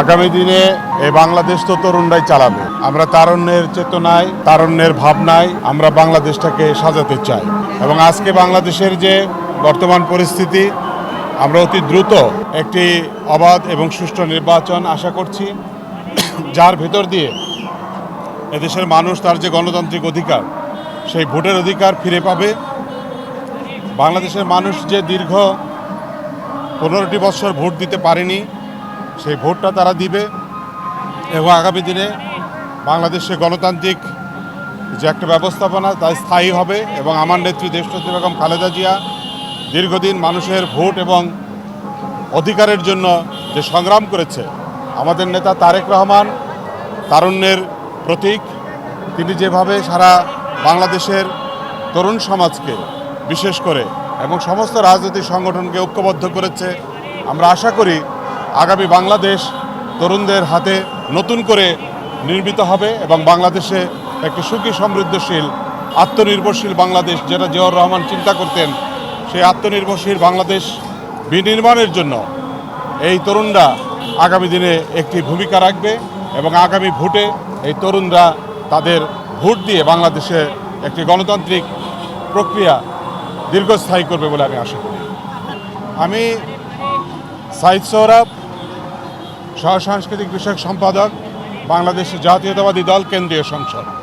আগামী দিনে এই বাংলাদেশ তো তরুণরাই চালাবে। আমরা তারুণ্যের চেতনায়, তারুণ্যের ভাবনায় আমরা বাংলাদেশটাকে সাজাতে চাই। এবং আজকে বাংলাদেশের যে বর্তমান পরিস্থিতি, আমরা অতি দ্রুত একটি অবাধ এবং সুষ্ঠু নির্বাচন আশা করছি। যার ভেতর দিয়ে এদেশের মানুষ তার যে গণতান্ত্রিক অধিকার, সেই ভোটের অধিকার ফিরে পাবে। বাংলাদেশের মানুষ যে দীর্ঘ পনেরোটি বছর ভোট দিতে পারেনি সেই ভোটটা তারা দিবে এবং আগামী দিনে বাংলাদেশে গণতান্ত্রিক যে একটা ব্যবস্থাপনা তা স্থায়ী হবে এবং আমার নেত্রী দেশনেত্রী বেগম খালেদা জিয়া দীর্ঘদিন মানুষের ভোট এবং অধিকারের জন্য যে সংগ্রাম করেছে, আমাদের নেতা তারেক রহমান তারুণ্যের প্রতীক। তিনি যেভাবে সারা বাংলাদেশের তরুণ সমাজকে বিশেষ করে এবং সমস্ত রাজনৈতিক সংগঠনকে ঐক্যবদ্ধ করেছে, আমরা আশা করি আগামী বাংলাদেশ তরুণদের হাতে নতুন করে নির্মিত হবে এবং বাংলাদেশে একটি সুখী, সমৃদ্ধশীল, আত্মনির্ভরশীল বাংলাদেশ, যেটা জিয়াউর রহমান চিন্তা করতেন, সেই আত্মনির্ভরশীল বাংলাদেশ বিনির্মাণের জন্য এই তরুণরা আগামী দিনে একটি ভূমিকা রাখবে এবং আগামী ভোটে এই তরুণরা তাদের ভোট দিয়ে বাংলাদেশে একটি গণতান্ত্রিক প্রক্রিয়া দীর্ঘস্থায়ী করবে বলে আমি আশা করি। আমি সাইদ সৌরভ সহ সাংস্কৃতিক বিষয়ক সম্পাদক বাংলাদেশের জাতীয়তাবাদী দল কেন্দ্রীয় সংসদ।